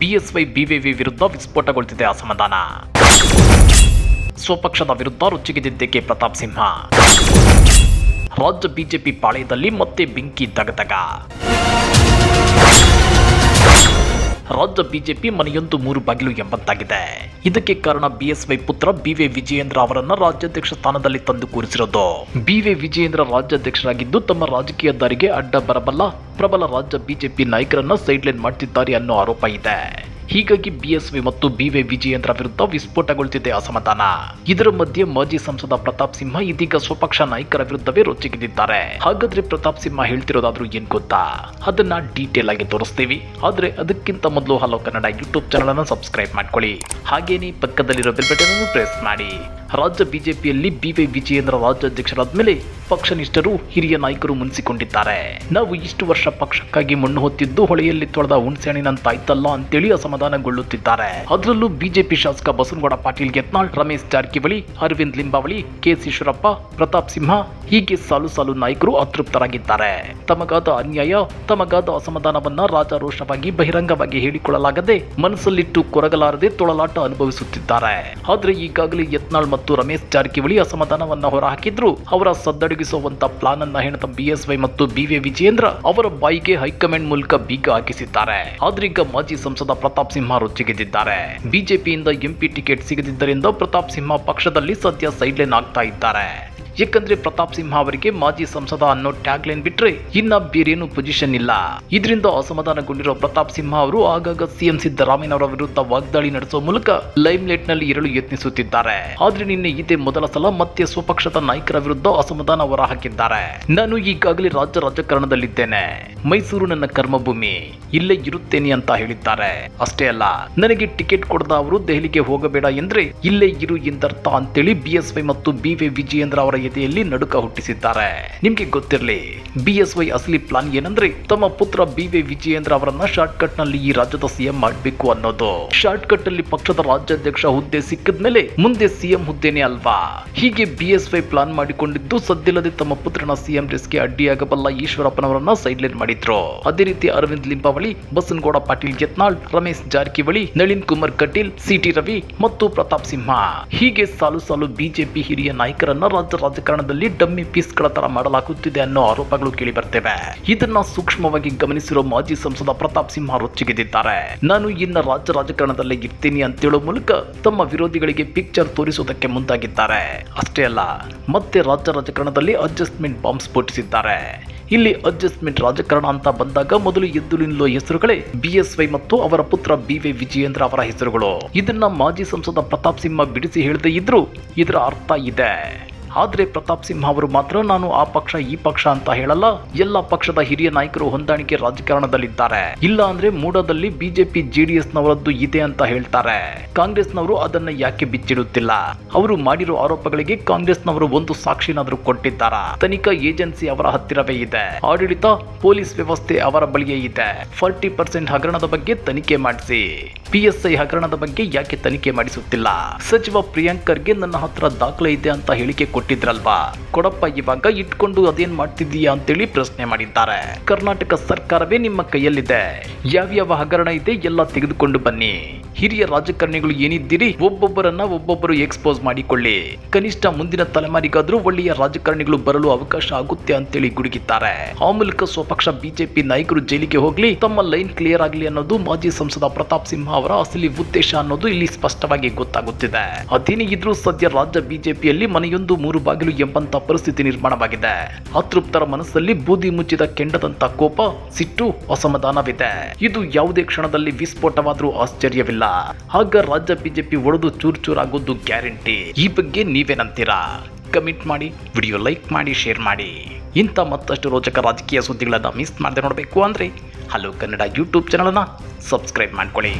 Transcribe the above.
BSY BVV ವಿರುದ್ಧ ವಿಸ್ಫೋಟಗೊಳ್ತಿದೆ ಅಸಮಾಧಾನ. ಸ್ವಪಕ್ಷದ ವಿರುದ್ಧ ರುಚಿಗೆದಿದ್ದಕ್ಕೆ ಪ್ರತಾಪ್ ಸಿಂಹ. ರಾಜ್ಯ ಬಿಜೆಪಿ ಪಾಳೆಯದಲ್ಲಿ ಮತ್ತೆ ಬೆಂಕಿ ದಗದಗ ರಾಜ್ಯ ಬಿಜೆಪಿ ಮನೆಯೊಂದು ಮೂರು ಬಾಗಿಲು ಎಂಬಂತಾಗಿದೆ. ಇದಕ್ಕೆ ಕಾರಣ ಬಿಎಸ್ವೈ ಪುತ್ರ ಬಿವಿ ವಿಜಯೇಂದ್ರ ಅವರನ್ನ ರಾಜ್ಯಾಧ್ಯಕ್ಷ ಸ್ಥಾನದಲ್ಲಿ ತಂದು ಕೂರಿಸಿರೋದು. ಬಿವಿ ವಿಜಯೇಂದ್ರ ರಾಜ್ಯಾಧ್ಯಕ್ಷರಾಗಿದ್ದು ತಮ್ಮ ರಾಜಕೀಯ ದಾರಿಗೆ ಅಡ್ಡ ಬರಬಲ್ಲ ಪ್ರಬಲ ರಾಜ್ಯ ಬಿಜೆಪಿ ನಾಯಕರನ್ನ ಸೈಡ್ಲೈನ್ ಮಾಡ್ತಿದ್ದಾರೆ ಅನ್ನೋ ಆರೋಪ ಇದೆ. ಹೀಗಾಗಿ ಬಿಎಸ್ವಿ ಮತ್ತು ಬಿವೈ ವಿಜಯೇಂದ್ರ ವಿರುದ್ಧ ವಿಸ್ಫೋಟಗೊಳ್ತಿದೆ ಅಸಮಾಧಾನ. ಇದರ ಮಧ್ಯೆ ಮಾಜಿ ಸಂಸದ ಪ್ರತಾಪ್ ಸಿಂಹ ಇದೀಗ ಸ್ವಪಕ್ಷ ನಾಯಕರ ವಿರುದ್ಧವೇ ರೊಚ್ಚಿಗೆದಿದ್ದಾರೆ ಹಾಗಾದ್ರೆ ಪ್ರತಾಪ್ ಸಿಂಹ ಹೇಳ್ತಿರೋದಾದ್ರೂ ಏನ್ ಗೊತ್ತಾ? ಅದನ್ನ ಡೀಟೇಲ್ ಆಗಿ ತೋರಿಸ್ತೀವಿ. ಆದ್ರೆ ಅದಕ್ಕಿಂತ ಮೊದಲು ಹಲೋ ಕನ್ನಡ ಯೂಟ್ಯೂಬ್ ಚಾನಲ್ ಅನ್ನು ಸಬ್ಸ್ಕ್ರೈಬ್ ಮಾಡ್ಕೊಳ್ಳಿ. ಹಾಗೇನೇ ಪಕ್ಕದಲ್ಲಿರೋ ಬೆಲ್ ಬಟನ್ ಅನ್ನು ಪ್ರೆಸ್ ಮಾಡಿ. ರಾಜ್ಯ ಬಿಜೆಪಿಯಲ್ಲಿ ಬಿವೈ ವಿಜಯೇಂದ್ರ ರಾಜ್ಯಾಧ್ಯಕ್ಷರಾದ ಮೇಲೆ ಪಕ್ಷನಿಷ್ಠರು ಹಿರಿಯ ನಾಯಕರು ಮುನಿಸಿಕೊಂಡಿದ್ದಾರೆ. ನಾವು ಇಷ್ಟು ವರ್ಷ ಪಕ್ಷಕ್ಕಾಗಿ ಮಣ್ಣು ಹೊತ್ತಿದ್ದು ಹೊಳೆಯಲ್ಲಿ ತೊಳೆದ ಹುಣಸೆಹಣ್ಣಿನಂತಾಯ್ತಲ್ಲ ಅಂತೇಳಿ ಅಸಮಾಧಾನಗೊಳ್ಳುತ್ತಿದ್ದಾರೆ. ಅದರಲ್ಲೂ ಬಿಜೆಪಿ ಶಾಸಕ ಬಸನಗೌಡ ಪಾಟೀಲ್ ಯತ್ನಾಳ್, ರಮೇಶ್ ಜಾರಕಿಹೊಳಿ, ಅರವಿಂದ್ ಲಿಂಬಾವಳಿ ಈಶ್ವರಪ್ಪ ಪ್ರತಾಪ್ ಸಿಂಹ ಹೀಗೆ ಸಾಲು ಸಾಲು ನಾಯಕರು ಅತೃಪ್ತರಾಗಿದ್ದಾರೆ. ತಮಗಾದ ಅನ್ಯಾಯ, ತಮಗಾದ ಅಸಮಾಧಾನವನ್ನ ರಾಜಾರೋಷವಾಗಿ, ಬಹಿರಂಗವಾಗಿ ಹೇಳಿಕೊಳ್ಳಲಾಗದೆ ಮನಸ್ಸಲ್ಲಿಟ್ಟು ಕೊರಗಲಾರದೆ ತೊಳಲಾಟ ಅನುಭವಿಸುತ್ತಿದ್ದಾರೆ. ಆದ್ರೆ ಈಗಾಗಲೇ ಯತ್ನಾಳ್ ಮತ್ತು ರಮೇಶ್ ಜಾರಕಿಹೊಳಿ ಅಸಮಾಧಾನವನ್ನ ಹೊರಹಾಕಿದ್ರು. ಅವರ ಸದ್ದಡಗಿಸುವಂತ ಪ್ಲಾನ್ ಅನ್ನ ಹೆಣದ ಬಿಎಸ್ವೈ ಮತ್ತು ಬಿವಿ ವಿಜಯೇಂದ್ರ ಅವರ ಬಾಯಿಗೆ ಹೈಕಮಾಂಡ್ ಮೂಲಕ ಬೀಗ ಹಾಕಿಸಿದ್ದಾರೆ. ಆದ್ರೀಗ ಮಾಜಿ ಸಂಸದ ಪ್ರತಾಪ್ ಸಿಂಹ ರುಚಿಗೆದ್ದಿದ್ದಾರೆ ಬಿಜೆಪಿಯಿಂದ ಎಂಪಿ ಟಿಕೆಟ್ ಸಿಗದಿದ್ದರಿಂದ ಪ್ರತಾಪ್ ಸಿಂಹ ಪಕ್ಷದಲ್ಲಿ ಸದ್ಯ ಸೈಡ್ಲೈನ್ ಆಗ್ತಾ ಇದ್ದಾರೆ. ಯಾಕಂದ್ರೆ ಪ್ರತಾಪ್ ಸಿಂಹ ಅವರಿಗೆ ಮಾಜಿ ಸಂಸದ ಅನ್ನೋ ಟ್ಯಾಗ್ ಲೈನ್ ಬಿಟ್ರೆ ಇನ್ನ ಬೇರೇನು ಪೊಸಿಷನ್ ಇಲ್ಲ. ಇದರಿಂದ ಅಸಮಾಧಾನಗೊಂಡಿರೋ ಪ್ರತಾಪ್ ಸಿಂಹ ಅವರು ಆಗಾಗ ಸಿಎಂ ಸಿದ್ದರಾಮಯ್ಯನವರ ವಿರುದ್ಧ ವಾಗ್ದಾಳಿ ನಡೆಸುವ ಮೂಲಕ ಲೈಮ್ ಲೈಟ್ನಲ್ಲಿ ಇರಲು ಯತ್ನಿಸುತ್ತಿದ್ದಾರೆ. ಆದ್ರೆ ನಿನ್ನೆ ಇದೇ ಮೊದಲ ಸಲ ಮತ್ತೆ ಸ್ವಪಕ್ಷದ ನಾಯಕರ ವಿರುದ್ಧ ಅಸಮಾಧಾನ ಹೊರಹಾಕಿದ್ದಾರೆ. ನಾನು ಈಗಾಗಲೇ ರಾಜ್ಯ ರಾಜಕಾರಣದಲ್ಲಿದ್ದೇನೆ. ಮೈಸೂರು ನನ್ನ ಕರ್ಮಭೂಮಿ. ಇಲ್ಲೇ ಇರುತ್ತೇನೆ ಅಂತ ಹೇಳಿದ್ದಾರೆ. ಅಷ್ಟೇ ಅಲ್ಲ, ನನಗೆ ಟಿಕೆಟ್ ಕೊಡದ ಅವರು ದೆಹಲಿಗೆ ಹೋಗಬೇಡ ಎಂದ್ರೆ ಇಲ್ಲೇ ಇರು ಎಂದರ್ಥ ಅಂತೇಳಿ ಬಿಎಸ್ವೈ ಮತ್ತು ಬಿವಿ ವಿಜಯೇಂದ್ರ ಅವರ ಎದೆಯಲ್ಲಿ ನಡುಕ ಹುಟ್ಟಿಸಿದ್ದಾರೆ. ನಿಮ್ಗೆ ಗೊತ್ತಿರಲಿ ಬಿಎಸ್ವೈ ಅಸಲಿ ಪ್ಲಾನ್ ಏನಂದ್ರೆ ತಮ್ಮ ಪುತ್ರ ಬಿವಿ ವಿಜಯೇಂದ್ರ ಅವರನ್ನ ಶಾರ್ಟ್ನಲ್ಲಿ ಈ ರಾಜ್ಯದ ಸಿಎಂ ಮಾಡಬೇಕು ಅನ್ನೋದು. ಶಾರ್ಟ್ ಕಟ್ ಅಲ್ಲಿ ಪಕ್ಷದ ರಾಜ್ಯಾಧ್ಯಕ್ಷ ಹುದ್ದೆ ಸಿಕ್ಕಿದ್ಮೇಲೆ ಮುಂದೆ ಸಿಎಂ ಹುದ್ದೆನೇ ಅಲ್ವಾ? ಹೀಗೆ ಬಿಎಸ್ವೈ ಪ್ಲಾನ್ ಮಾಡಿಕೊಂಡಿದ್ದು ಸದ್ದಿಲ್ಲದೆ ತಮ್ಮ ಪುತ್ರನ ಸಿಎಂ ರೇಸ್ಗೆ ಅಡ್ಡಿಯಾಗಬಲ್ಲ ಈಶ್ವರಪ್ಪನವರನ್ನ ಸೈಡ್ಲೈನ್ ಮಾಡಿದ್ರು. ಅದೇ ರೀತಿ ಅರವಿಂದ್ ಲಿಂಬಾವಳಿ, ಬಸನಗೌಡ ಪಾಟೀಲ್ ಯತ್ನಾಳ್, ರಮೇಶ್ ಜಾರಕಿಹೊಳಿ, ನಳಿನ್ ಕುಮಾರ್ ಕಟೀಲ್ ಸಿಟಿ ರವಿ ಮತ್ತು ಪ್ರತಾಪ್ ಸಿಂಹ. ಹೀಗೆ ಸಾಲು ಸಾಲು ಬಿಜೆಪಿ ಹಿರಿಯ ನಾಯಕರನ್ನ ರಾಜ್ಯ ರಾಜಕಾರಣದಲ್ಲಿ ಡಮ್ಮಿ ಪೀಸ್ಗಳ ತರ ಮಾಡಲಾಗುತ್ತಿದೆ ಅನ್ನೋ ಆರೋಪಗಳು ಕೇಳಿ ಬರ್ತೇವೆ ಇದನ್ನ ಸೂಕ್ಷ್ಮವಾಗಿ ಗಮನಿಸಿರುವ ಮಾಜಿ ಸಂಸದ ಪ್ರತಾಪ್ ಸಿಂಹ ರೊಚ್ಚಿಗೆದಿದ್ದಾರೆ ನಾನು ಇನ್ನ ರಾಜ್ಯ ರಾಜಕಾರಣದಲ್ಲಿ ಇರ್ತೀನಿ ಅಂತೇಳೋ ಮೂಲಕ ತಮ್ಮ ವಿರೋಧಿಗಳಿಗೆ ಪಿಕ್ಚರ್ ತೋರಿಸುವುದಕ್ಕೆ ಮುಂದಾಗಿದ್ದಾರೆ. ಅಷ್ಟೇ ಅಲ್ಲ, ಮತ್ತೆ ರಾಜ್ಯ ರಾಜಕಾರಣದಲ್ಲಿ ಅಡ್ಜಸ್ಟ್ಮೆಂಟ್ ಬಾಂಬ್ ಸ್ಫೋಟಿಸಿದ್ದಾರೆ. ಇಲ್ಲಿ ಅಡ್ಜಸ್ಟ್ಮೆಂಟ್ ರಾಜಕಾರಣ ಅಂತ ಬಂದಾಗ ಮೊದಲು ಎದ್ದು ನಿಲ್ಲುವ ಹೆಸರುಗಳೇ ಬಿಎಸ್ವೈ ಮತ್ತು ಅವರ ಪುತ್ರ ಬಿವೈ ವಿಜಯೇಂದ್ರ ಅವರ ಹೆಸರುಗಳು. ಇದನ್ನ ಮಾಜಿ ಸಂಸದ ಪ್ರತಾಪ್ ಸಿಂಹ ಬಿಡಿಸಿ ಹೇಳದೇ ಇದ್ರು ಇದರ ಅರ್ಥ ಇದೆ. ಆದ್ರೆ ಪ್ರತಾಪ್ ಸಿಂಹ ಅವರು ಮಾತ್ರ ನಾನು ಆ ಪಕ್ಷ, ಈ ಪಕ್ಷ ಅಂತ ಹೇಳಲ್ಲ. ಎಲ್ಲ ಪಕ್ಷದ ಹಿರಿಯ ನಾಯಕರು ಹೊಂದಾಣಿಕೆ ರಾಜಕಾರಣದಲ್ಲಿದ್ದಾರೆ. ಇಲ್ಲ ಅಂದ್ರೆ ಮೂಡದಲ್ಲಿ ಬಿಜೆಪಿ ಜೆಡಿಎಸ್ ನವರದ್ದು ಇದೆ ಅಂತ ಹೇಳ್ತಾರೆ. ಕಾಂಗ್ರೆಸ್ನವರು ಅದನ್ನ ಯಾಕೆ ಬಿಚ್ಚಿಡುತ್ತಿಲ್ಲ? ಅವರು ಮಾಡಿರೋ ಆರೋಪಗಳಿಗೆ ಕಾಂಗ್ರೆಸ್ನವರು ಒಂದು ಸಾಕ್ಷಿನಾದ್ರೂ ಕೊಟ್ಟಿದ್ದಾರ? ತನಿಖಾ ಏಜೆನ್ಸಿ ಅವರ ಹತ್ತಿರವೇ ಇದೆ. ಆಡಳಿತ, ಪೊಲೀಸ್ ವ್ಯವಸ್ಥೆ ಅವರ ಬಳಿಯೇ ಇದೆ. ಫಾರ್ಟಿ ಪರ್ಸೆಂಟ್ ಹಗರಣದ ಬಗ್ಗೆ ತನಿಖೆ ಮಾಡಿಸಿ. ಪಿಎಸ್ಐ ಹಗರಣದ ಬಗ್ಗೆ ಯಾಕೆ ತನಿಖೆ ಮಾಡಿಸುತ್ತಿಲ್ಲ? ಸಚಿವ ಪ್ರಿಯಾಂಕರ್ಗೆ ನನ್ನ ಹತ್ರ ದಾಖಲೆ ಇದೆ ಅಂತ ಹೇಳಿಕೆ ಕೊಟ್ಟಿದ್ರಲ್ವಾ? ಕೊಡಪ್ಪ, ಇವಾಗ ಇಟ್ಕೊಂಡು ಅದೇನ್ ಮಾಡ್ತಿದ್ದೀಯಾ ಅಂತೇಳಿ ಪ್ರಶ್ನೆ ಮಾಡಿದ್ದಾರೆ. ಕರ್ನಾಟಕ ಸರ್ಕಾರವೇ ನಿಮ್ಮ ಕೈಯಲ್ಲಿದೆ. ಯಾವ್ಯಾವ ಹಗರಣ ಇದೆ ಎಲ್ಲ ತೆಗೆದುಕೊಂಡು ಬನ್ನಿ. ಹಿರಿಯ ರಾಜಕಾರಣಿಗಳು ಏನಿದ್ದೀರಿ? ಒಬ್ಬೊಬ್ಬರನ್ನ ಒಬ್ಬೊಬ್ಬರು ಎಕ್ಸ್ಪೋಸ್ ಮಾಡಿಕೊಳ್ಳಿ. ಕನಿಷ್ಠ ಮುಂದಿನ ತಲೆಮಾರಿಗಾದ್ರೂ ಒಳ್ಳೆಯ ರಾಜಕಾರಣಿಗಳು ಬರಲು ಅವಕಾಶ ಆಗುತ್ತೆ ಅಂತೇಳಿ ಗುಡುಗಿದ್ದಾರೆ. ಆ ಮೂಲಕ ಸ್ವಪಕ್ಷ ಬಿಜೆಪಿ ನಾಯಕರು ಜೈಲಿಗೆ ಹೋಗ್ಲಿ, ತಮ್ಮ ಲೈನ್ ಕ್ಲಿಯರ್ ಆಗಲಿ ಅನ್ನೋದು ಮಾಜಿ ಸಂಸದ ಪ್ರತಾಪ್ ಸಿಂಹ ಅವರ ಅಸಲಿ ಉದ್ದೇಶ ಅನ್ನೋದು ಇಲ್ಲಿ ಸ್ಪಷ್ಟವಾಗಿ ಗೊತ್ತಾಗುತ್ತಿದೆ. ಅದೇನೇ ಇದ್ರೂ ಸದ್ಯ ರಾಜ್ಯ ಬಿಜೆಪಿಯಲ್ಲಿ ಮನೆಯೊಂದು ಮೂರು ಬಾಗಿಲು ಎಂಬಂತ ಪರಿಸ್ಥಿತಿ ನಿರ್ಮಾಣವಾಗಿದೆ. ಅತೃಪ್ತರ ಮನಸ್ಸಲ್ಲಿ ಬೂದಿ ಮುಚ್ಚಿದ ಕೆಂಡದಂತ ಕೋಪ, ಸಿಟ್ಟು, ಅಸಮಾಧಾನವಿದೆ. ಇದು ಯಾವುದೇ ಕ್ಷಣದಲ್ಲಿ ವಿಸ್ಫೋಟವಾದರೂ ಆಶ್ಚರ್ಯವಿಲ್ಲ. ಆಗ ರಾಜ್ಯ ಬಿಜೆಪಿ ಒಡೆದು ಚೂರ್ ಆಗೋದು ಗ್ಯಾರಂಟಿ. ಈ ಬಗ್ಗೆ ನೀವೇನಂತೀರಾ ಕಮೆಂಟ್ ಮಾಡಿ, ವಿಡಿಯೋ ಲೈಕ್ ಮಾಡಿ, ಶೇರ್ ಮಾಡಿ. ಇಂಥ ಮತ್ತಷ್ಟು ರೋಚಕ ರಾಜಕೀಯ ಸುದ್ದಿಗಳನ್ನು ಮಿಸ್ ಮಾಡದೆ ನೋಡಬೇಕು ಅಂದರೆ, ಹಲೋ ಕನ್ನಡ ಯೂಟ್ಯೂಬ್ ಚಾನಲನ್ನು ಸಬ್ಸ್ಕ್ರೈಬ್ ಮಾಡ್ಕೊಳ್ಳಿ.